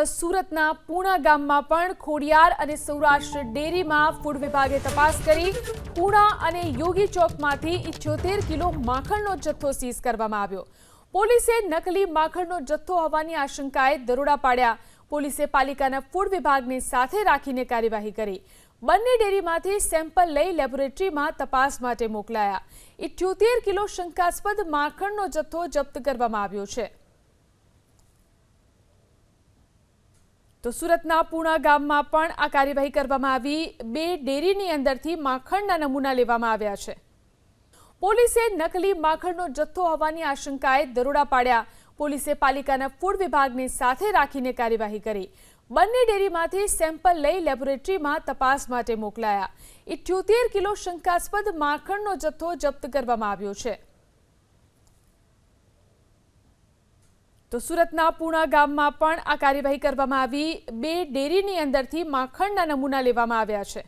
સુરતના પૂણા ગામમાં પણ ખોડિયાર અને સૌરાષ્ટ્ર ડેરીમાં ફૂડ વિભાગે તપાસ કરી. પૂણા અને યોગી ચોકમાંથી ઇઠ્યોતેર કિલો માખણનો જથ્થો સીઝ કરવામાં આવ્યો. પોલીસે નકલી માખણનો જથ્થો હોવાની આશંકાએ દરોડા પાડ્યા. પોલીસે પાલિકાના ફૂડ વિભાગને સાથે રાખીને કાર્યવાહી કરી. બંને ડેરીમાંથી સેમ્પલ લઈ લેબોરેટરીમાં તપાસ માટે મોકલાયા. ઇઠ્યોતેર કિલો શંકાસ્પદ માખણનો જથ્થો જપ્ત કરવામાં આવ્યો છે. તો સુરતના પૂણા ગામમાં પણ આ કાર્યવાહી કરવામાં આવી. બે ડેરીની અંદરથી માખણના નમૂના લેવામાં આવ્યા છે. પોલીસે નકલી માખણનો જથ્થો હોવાની આશંકાએ દરોડા પાડ્યા. પોલીસે પાલિકાના ફૂડ વિભાગને સાથે રાખીને કાર્યવાહી કરી. બંને ડેરીમાંથી સેમ્પલ લઈ લેબોરેટરીમાં તપાસ માટે મોકલાયા. ઇઠ્યોતેર કિલો શંકાસ્પદ માખણનો જથ્થો જપ્ત કરવામાં આવ્યો છે. તો સુરતના પૂણા ગામમાં પણ આ કાર્યવાહી કરવામાં આવી. બે ડેરીની અંદરથી માખણના નમૂના લેવામાં આવ્યા છે.